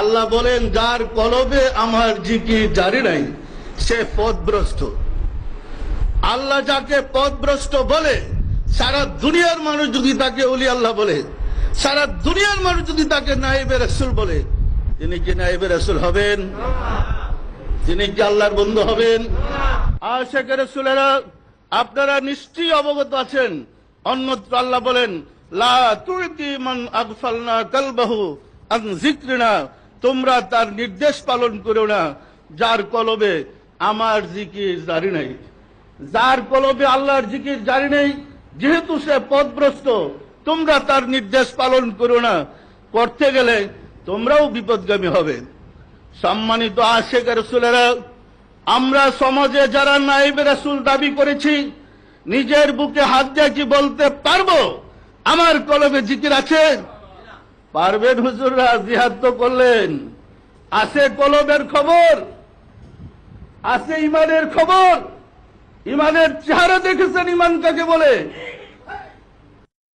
আল্লাহ বলেন, যার কলবে আমার জিকির জারি নাই, সে পথভ্রষ্ট আল্লাহ যাকে পথভ্রষ্ট বলে, সারা দুনিয়ার মানুষ যদি তাকে অলি আল্লাহ বলে, সারা দুনিয়ার মানুষ যদি তাকে নাইবে রসুল বলে, তিনি কি নাইবে রসুল হবেন? তিনি কি আল্লাহর বন্ধু হবেন? আশেখ রসুলেরা, আপনারা নিশ্চয়ই অবগত আছেন। অন্যত্র আল্লাহ বলেন, লা তুইতি মান আগফালনা কালবাহু যিকরিনা তোমরা তার নির্দেশ পালন করো না, যার কলবে আমার জিকির জারি নাই। যার কলবে আল্লাহর জিকির জারি নেই, যেহেতু সে পথভ্রষ্ট তোমরা তার নির্দেশ পালন করো না। করতে গেলে তোমরাও বিপদগামী হবে। সম্মানিত আশেখ রসুলেরা, আমরা সমাজে যারা নাইব রসুল দাবি করেছি, নিজের বুকে হাত দিয়ে কি বলতে পারব, আমার কলবে জিকির আছে। পারবেন হুজুররা জিহাদ তো করলেন। আছে কলমের খবর, আছে ইমানের খবর। ইমানের চেহারা দেখেছেন ইমান কাকে বলে?